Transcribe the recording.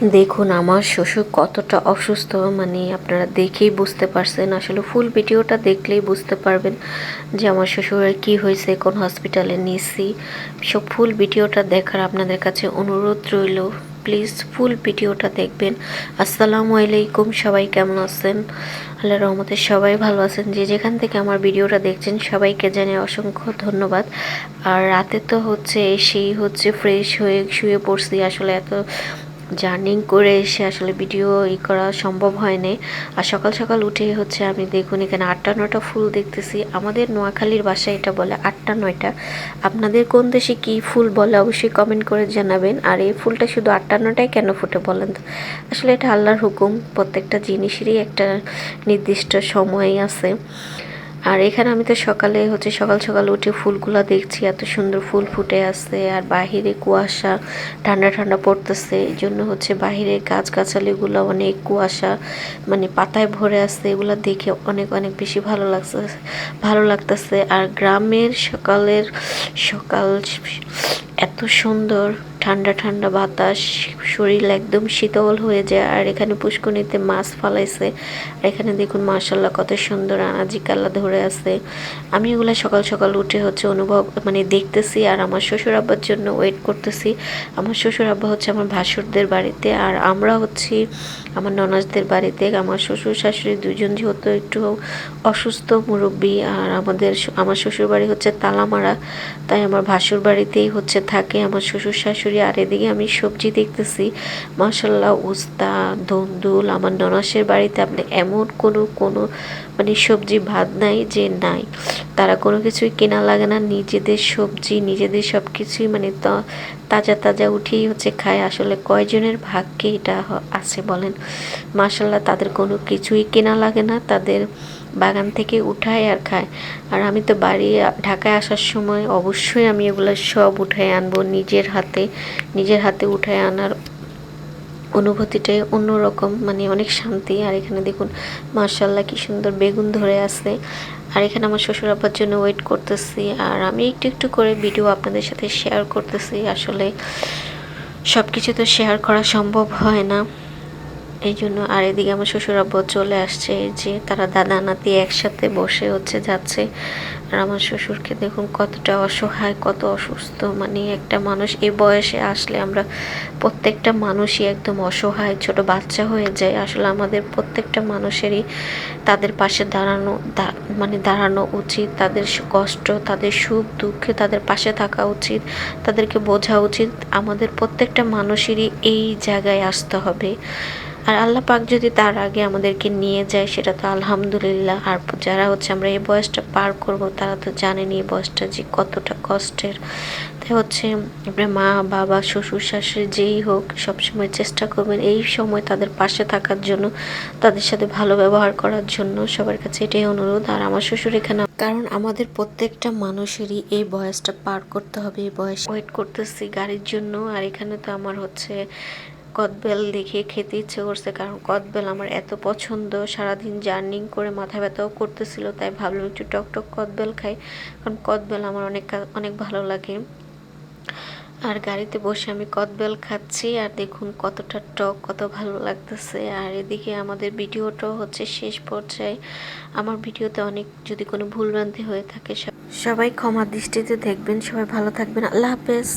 দেখুন, আমার শ্বশুর কতটা অসুস্থ মানে আপনারা দেখেই বুঝতে পারছেন। আসলে ফুল ভিডিওটা দেখলেই বুঝতে পারবেন যে আমার শ্বশুরের কি হয়েছে, কোন হসপিটালে নিয়েছি সব ফুল ভিডিওটা দেখার আপনাদের কাছে অনুরোধ রইল। প্লিজ ফুল ভিডিওটা দেখবেন। আসসালামু আলাইকুম, সবাই কেমন আছেন? আল্লাহ রহমতে সবাই ভালো আছেন। যে যেখান থেকে আমার ভিডিওটা দেখছেন, সবাইকে জানিয়ে অসংখ্য ধন্যবাদ। আর রাতে তো হচ্ছে, এসেই হচ্ছে ফ্রেশ হয়ে শুয়ে পড়ছি। আসলে এত জার্নিং করে এসে আসলে ভিডিও ই করা সম্ভব হয়নি। আর সকাল সকাল উঠে হচ্ছে আমি দেখুন এখানে আটটা নয়টা ফুল দেখতেছি। আমাদের নোয়াখালীর বাসায় এটা বলে আটটা নয়টা। আপনাদের কোন দেশে কি ফুল বলে অবশ্যই কমেন্ট করে জানাবেন। আর এই ফুলটা শুধু আটটা নয়টায় কেন ফুটে বলেন তো? আসলে এটা আল্লাহর হুকুম। প্রত্যেকটা জিনিসেরই একটা নির্দিষ্ট সময় আছে। আর এখানে আমি তো সকালে হচ্ছে সকাল সকাল উঠে ফুলগুলা দেখছি, এত সুন্দর ফুল ফুটে আছে আর বাহিরে কুয়াশা, ঠান্ডা ঠান্ডা পড়তেছে, এই জন্য হচ্ছে বাহিরে গাছগাছালিগুলো অনেক কুয়াশা মানে পাতায় ভরে আছে এগুলো দেখে অনেক অনেক বেশি ভালো লাগছে, ভালো লাগতেছে। আর গ্রামের সকালের সকাল এত সুন্দর, ঠান্ডা ঠান্ডা বাতাস, শরীর একদম শীতল হয়ে যায়, আর এখানে পুষ্কনিতে মাছ ফালাইছে। আর এখানে দেখুন মার্শাল্লাহ কত সুন্দর আনাজি কাল্লা ধরে আছে। আমি এগুলো সকাল সকাল উঠে হচ্ছে অনুভব মানে দেখতেছি, আর আমার শ্বশুর আব্বার জন্য ওয়েট করতেছি। আমার শ্বশুর আব্বা হচ্ছে আমার ভাসুরদের বাড়িতে, আর আমরা হচ্ছি আমার ননাজদের বাড়িতে। আমার শ্বশুর শাশুড়ি দুজন যেহেতু একটু অসুস্থ মুরব্বী, আর আমাদের আমার শ্বশুর বাড়ি হচ্ছে তালামারা। তাই আমার ভাসুর বাড়িতেই হচ্ছে থাকে আমার শ্বশুর শাশুড়ি, আর এদিকে আমি সবজি দেখতেছি। মাসাল্লাহ উস্তা ধন্দুল, আমার ননাসের বাড়িতে আপনি এমন কোনো কোনো মানে সবজি ভাত নাই যে নাই। তারা কোনো কিছুই কেনা লাগে না, নিজেদের সবজি, নিজেদের সব কিছুই মানে তাজা তাজা উঠেই হচ্ছে খায়। আসলে কয়জনের ভাগ্যে এটা আছে বলেন? মাসাল্লাহ তাদের কোনো কিছুই কেনা লাগে না, তাদের বাগান থেকে উঠায় আর খায় আর আমি তো বাড়ি, ঢাকায় আসার সময় অবশ্যই আমি এগুলো সব উঠায় আনব, নিজের হাতে নিজের হাতে উঠায় আনার অনুভূতিটাই অন্যরকম মানে অনেক শান্তি। আর এখানে দেখুন মার্শাল্লাহ কি সুন্দর বেগুন ধরে আছে। আর এখানে আমার শ্বশুর আব্বার জন্য ওয়েট করতেছি। আর আমি একটু একটু করে ভিডিও আপনাদের সাথে শেয়ার করতেছি। আসলে সব কিছু তো শেয়ার করা সম্ভব হয় না। এই জন্য আর এদিকে আমার শ্বশুর আব্বু চলে আসছে যে তারা দাদা নাতি একসাথে বসে হচ্ছে, যাচ্ছে। আর আমার শ্বশুরকে দেখুন কতটা অসহায়, কত অসুস্থ। মানে একটা মানুষ এই বয়সে আসলে আমরা প্রত্যেকটা মানুষই একদম অসহায়, ছোট বাচ্চা হয়ে যায়। আসলে আমাদের প্রত্যেকটা মানুষেরই তাদের পাশে দাঁড়ানো মানে দাঁড়ানো উচিত। তাদের কষ্ট, তাদের সুখ, দুঃখে তাদের পাশে থাকা উচিত। তাদেরকে বোঝা উচিত। আমাদের প্রত্যেকটা মানুষেরই এই জায়গায় আসতে হবে। আর আল্লাহ পাক যদি তার আগে আমাদেরকে নিয়ে যায়, সেটা তো আলহামদুলিল্লাহ। আর যারা হচ্ছে আমরা এই বয়সটা পার করব, তারা তো জানেনি এই বয়সটা যে কতটা কষ্টের। তাই হচ্ছে আপনার মা, বাবা, শ্বশুর, শাশুড়ি যেই হোক, সবসময় চেষ্টা করবেন এই সময় তাদের পাশে থাকার জন্য, তাদের সাথে ভালো ব্যবহার করার জন্য। সবার কাছে এটাই অনুরোধ। আর আমার শ্বশুর এখানে কারণ আমাদের প্রত্যেকটা মানুষেরই এই বয়সটা পার করতে হবে, এই বয়স ওয়েট করতেছি গাড়ির জন্য। আর এখানে তো আমার হচ্ছে কদবেল দেখে খেতে ইচ্ছে করছে, কারণ কদবেল আমার এত পছন্দ। সারাদিন জার্নিং করে মাথা ব্যথাও করতেছিল, তাই ভাবলাম একটু টক টক কদবেল খাই, কারণ কদবেল আমার অনেক অনেক ভালো লাগে। আর গাড়িতে বসে আমি কদবেল খাচ্ছি, আর দেখুন কতটা টক, কত ভালো লাগতেছে। আর এদিকে আমাদের ভিডিওটাও হচ্ছে শেষ পর্যায়ে। আমার ভিডিওতে অনেক যদি কোনো ভুলভ্রান্তি হয়ে থাকে সবাই ক্ষমা দৃষ্টিতে দেখবেন, সবাই ভালো থাকবেন। আল্লাহ হাফেজ।